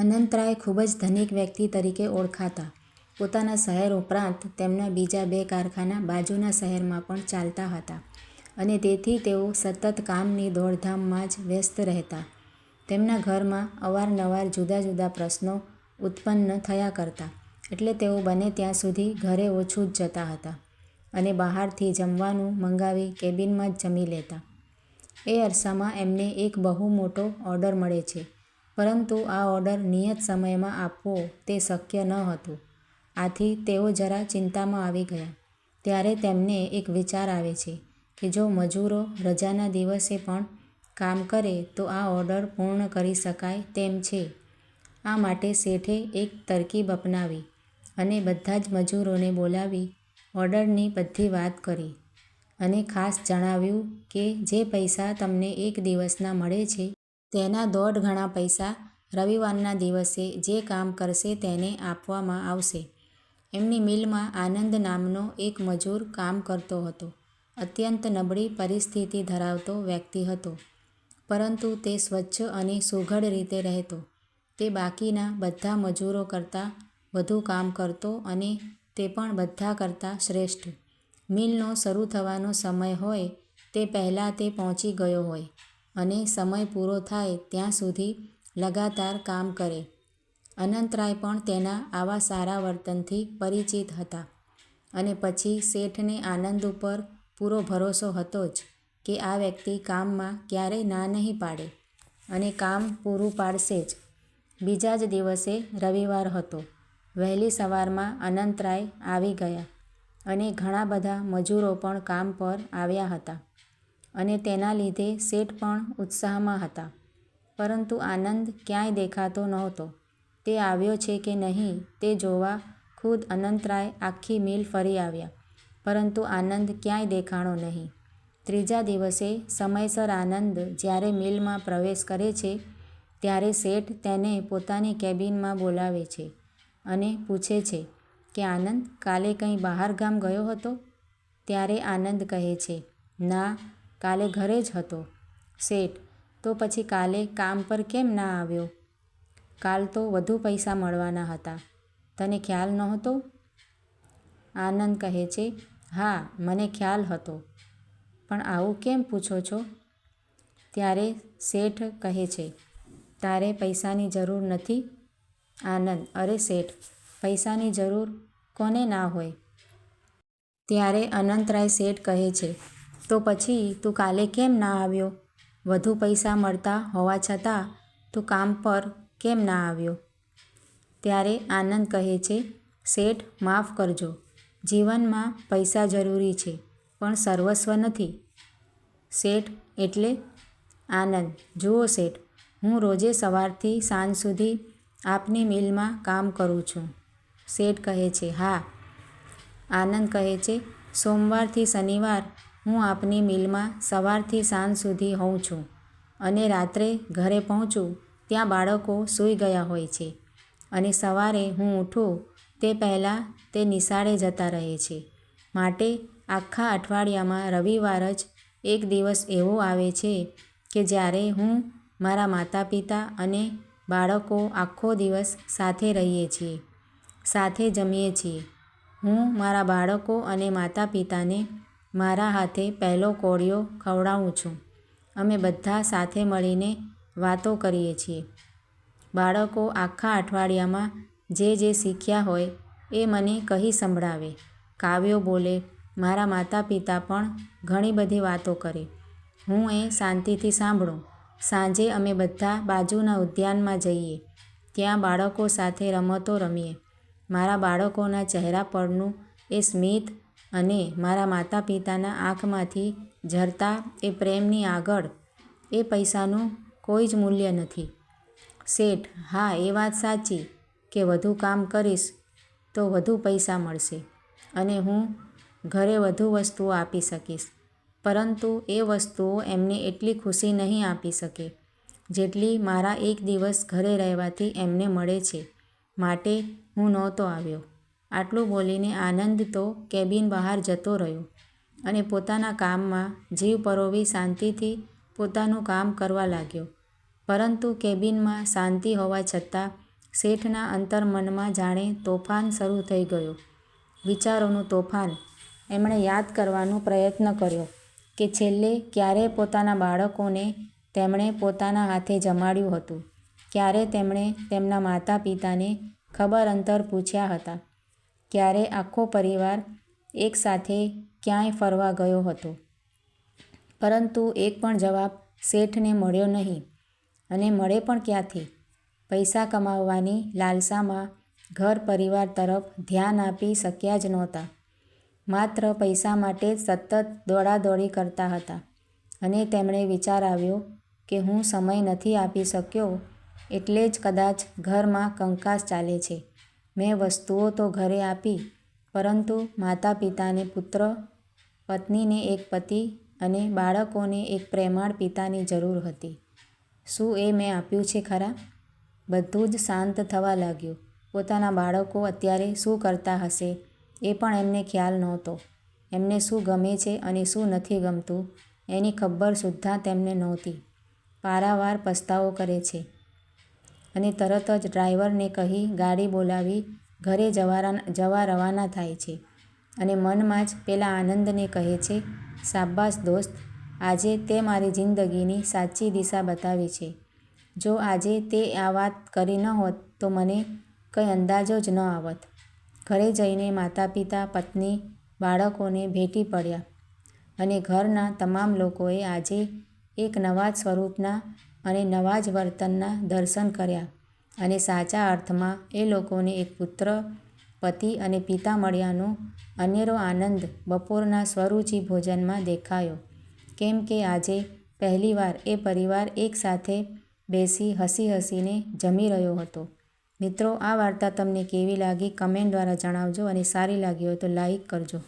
અનંતરાય ખૂબ જ ધનિક વ્યક્તિ તરીકે ઓળખાતા. પોતાના શહેર ઉપરાંત તેમના બીજા બે કારખાના બાજુના શહેરમાં પણ ચાલતા હતા અને તેથી તેઓ સતત કામની દોડધામમાં જ વ્યસ્ત રહેતા. તેમના ઘરમાં અવારનવાર જુદા જુદા પ્રશ્નો ઉત્પન્ન થયા કરતા, એટલે તેઓ બને ત્યાં સુધી ઘરે ઓછું જ જતા હતા અને બહારથી જમવાનું મંગાવી કેબિનમાં જ જમી લેતા. એ અરસામાં એમને એક બહુ મોટો ઓર્ડર મળે છે પરંતુ આ ઓર્ડર નિયત સમયમાં આપવો તે શક્ય ન હતું. આથી તેઓ જરા ચિંતામાં આવી ગયા. ત્યારે તેમને એક વિચાર આવે છે કે જો મજૂરો રજાના દિવસે પણ કામ કરે તો આ ઓર્ડર પૂર્ણ કરી શકાય તેમ છે. આ માટે શેઠે એક તરકીબ અપનાવી અને બધા જ મજૂરોને બોલાવી ઓર્ડરની બધી વાત કરી અને ખાસ જણાવ્યું કે જે પૈસા તમને એક દિવસના મળે છે તેના દોઢ ગણા પૈસા રવિવારના દિવસે જે કામ કરશે તેને આપવામાં આવશે. એમની મિલમાં આનંદ નામનો એક મજૂર કામ કરતો હતો. અત્યંત નબળી પરિસ્થિતિ ધરાવતો વ્યક્તિ હતો પરંતુ તે સ્વચ્છ અને સુઘડ રીતે રહેતો. તે બાકીના બધા મજૂરો કરતાં વધુ કામ કરતો અને તે પણ બધા કરતાં શ્રેષ્ઠ. મિલનો શરૂ થવાનો સમય હોય તે પહેલાં તે પહોંચી ગયો હોય અને સમય પૂરો થાય ત્યાં સુધી લગાતાર કામ કરે. અનંતરાય પણ તેના આવા સારા વર્તનથી પરિચિત હતા અને પછી શેઠને આનંદ ઉપર પૂરો ભરોસો હતો જ કે આ વ્યક્તિ કામમાં ક્યારેય ના નહીં પાડે અને કામ પૂરું પાડશે જ. બીજા જ દિવસે રવિવાર હતો. વહેલી સવારમાં અનંતરાય આવી ગયા અને ઘણા બધા મજૂરો પણ કામ પર આવ્યા હતા અને તેના લીધે શેઠ પણ ઉત્સાહમાં હતા. પરંતુ આનંદ ક્યાંય દેખાતો નહોતો. તે આવ્યો છે કે નહીં તે જોવા ખુદ અનંતરાય આખી મિલ ફરી આવ્યા પરંતુ આનંદ ક્યાંય દેખાણો નહીં. ત્રીજા દિવસે સમયસર આનંદ જ્યારે મિલમાં પ્રવેશ કરે છે, ત્યારે શેઠ તેને પોતાની કેબિનમાં બોલાવે છે અને પૂછે છે કે, આનંદ, કાલે કંઈ બહારગામ ગયો હતો? ત્યારે આનંદ કહે છે, ના કાલે ઘરે જ હતો. શેઠ, તો પછી કાલે કામ પર કેમ ના આવ્યો? કાલ તો વધુ પૈસા મળવાના હતા તને ખ્યાલ નહોતો? આનંદ કહે છે, હા, મને ખ્યાલ હતો પણ આવું કેમ પૂછો છો? ત્યારે શેઠ કહે છે, તારે પૈસાની જરૂર નથી? આનંદ, અરે શેઠ, પૈસાની જરૂર કોને ના હોય? ત્યારે અનંતરાય શેઠ કહે છે તો પછી તું કાલે કેમ ના આવ્યો? વધુ પૈસા મળતા હોવા છતાં તું કામ પર કેમ ના આવ્યો? ત્યારે આનંદ કહે છે, શેઠ, માફ કરજો જીવનમાં પૈસા જરૂરી છે, પણ સર્વસ્વ નથી. શેઠ એટલે? આનંદ જુઓ શેઠ, હું રોજે સવારથી સાંજ સુધી આપની મિલમાં કામ કરું છું. શેઠ કહે છે, હા. આનંદ કહે છે, સોમવારથી શનિવાર હું આપની મિલમાં સવારથી સાંજ સુધી હોઉં છું અને રાત્રે ઘરે પહોંચું ત્યાં બાળકો સૂઈ ગયા હોય છે અને સવારે હું ઊઠું તે પહેલાં તે નિશાળે જતા રહે છે. માટે આખા અઠવાડિયામાં રવિવાર જ એક દિવસ એવો આવે છે કે જ્યારે હું, મારા માતા પિતા અને બાળકો આખો દિવસ સાથે રહીએ છીએ, સાથે જમીએ છીએ. હું મારા બાળકો અને માતાપિતાને મારા હાથે પહેલો કોળિયો ખવડાવું છું. અમે બધા સાથે મળીને વાતો કરીએ છીએ. બાળકો આખા અઠવાડિયામાં જે જે શીખ્યા હોય એ મને કહી સંભળાવે, કાવ્યો બોલે, મારા માતા પિતા પણ ઘણી બધી વાતો કરે. હું એ શાંતિથી સાંભળું. સાંજે અમે બધા બાજુના ઉદ્યાનમાં જઈએ ત્યાં બાળકો સાથે રમતો રમીએ. મારા બાળકોના ચહેરા પરનું એ સ્મિત અને મારા માતા પિતાના આંખમાંથી ઝરતા એ પ્રેમની આગળ એ પૈસાનું કોઈ જ મૂલ્ય નથી. શેઠ, હા, એ વાત સાચી કે વધુ કામ કરીશ તો વધુ પૈસા મળશે અને હું ઘરે વધુ વસ્તુઓ આપી શકીશ પરંતુ એ વસ્તુઓ એમને એટલી ખુશી નહીં આપી શકે જેટલી મારા એક દિવસ ઘરે રહેવાથી એમને મળે છે માટે હું નહોતો આવ્યો. આટલું બોલીને આનંદ તો કેબિન બહાર જતો રહ્યો અને પોતાના કામમાં જીવ પરોવી શાંતિથી પોતાનું કામ કરવા લાગ્યો પરંતુ કેબિનમાં શાંતિ હોવા છતાં શેઠના અંતર્મનમાં જાણે તોફાન શરૂ થઈ ગયું. વિચારોનું તોફાન. એમણે યાદ કરવાનો પ્રયત્ન કર્યો કે છેલ્લે ક્યારે પોતાના બાળકોને તેમણે પોતાના હાથે જમાડ્યું હતું. ક્યારે તેમણે તેમના માતા-પિતાને ખબર-અંતર પૂછ્યા હતા. ક્યારે આખો પરિવાર એકસાથે ક્યાંય ફરવા ગયો હતો. પરંતુ એક પણ જવાબ શેઠને મળ્યો નહીં. અને મળે પણ ક્યાંથી? પૈસા કમાવવાની લાલસામાં ઘર-પરિવાર તરફ ધ્યાન આપી શક્યા જ નહોતા. માત્ર પૈસા માટે જ સતત દોડાદોડી કરતા હતા. અને તેમણે વિચાર આવ્યો કે હું સમય નથી આપી શક્યો એટલે જ કદાચ ઘરમાં કંકાસ ચાલે છે. મેં વસ્તુઓ તો ઘરે આપી પરંતુ માતા-પિતાને પુત્ર, પત્નીને એક પતિ અને બાળકોને એક પ્રેમાળ પિતાની જરૂર હતી. શું એ મેં આપ્યું છે ખરા? બધું જ શાંત થવા લાગ્યું. પોતાના બાળકો અત્યારે શું કરતા હશે એ પણ એમને ખ્યાલ નહોતો. એમને શું ગમે છે અને શું નથી ગમતું એની ખબર સુદ્ધા તેમને નહોતી. પારાવાર પસ્તાવો કરે છે. અને તરત જ ડ્રાઈવરને કહી ગાડી બોલાવી ઘરે જવા રવાના થાય છે. અને મનમાં જ પેલા આનંદને કહે છે, શાબ્બાસ દોસ્ત, આજે તે મારી જિંદગીની સાચી દિશા બતાવી છે. જો આજે તે આ વાત કરી ન હોત તો મને કંઈ અંદાજો જ ન આવત. ઘરે જઈને માતા-પિતા, પત્ની, બાળકોને ભેટી પડ્યા. અને ઘરના તમામ લોકોએ આજે એક નવા જ સ્વરૂપના અને નવા જ વર્તનના દર્શન કર્યા અને સાચા અર્થમાં એ લોકોને એક પુત્ર, પતિ અને પિતા મળ્યાનો અનેરો આનંદ બપોરના સ્વરૂચિ ભોજનમાં દેખાયો. કેમ કે આજે પહેલીવાર એ પરિવાર એકસાથે બેસી હસી-હસીને જમી રહ્યો હતો. મિત્રો આ વાર્તા તમને કેવી લાગી કમેન્ટ દ્વારા જણાવજો અને સારી લાગી હોય તો લાઈક કરજો.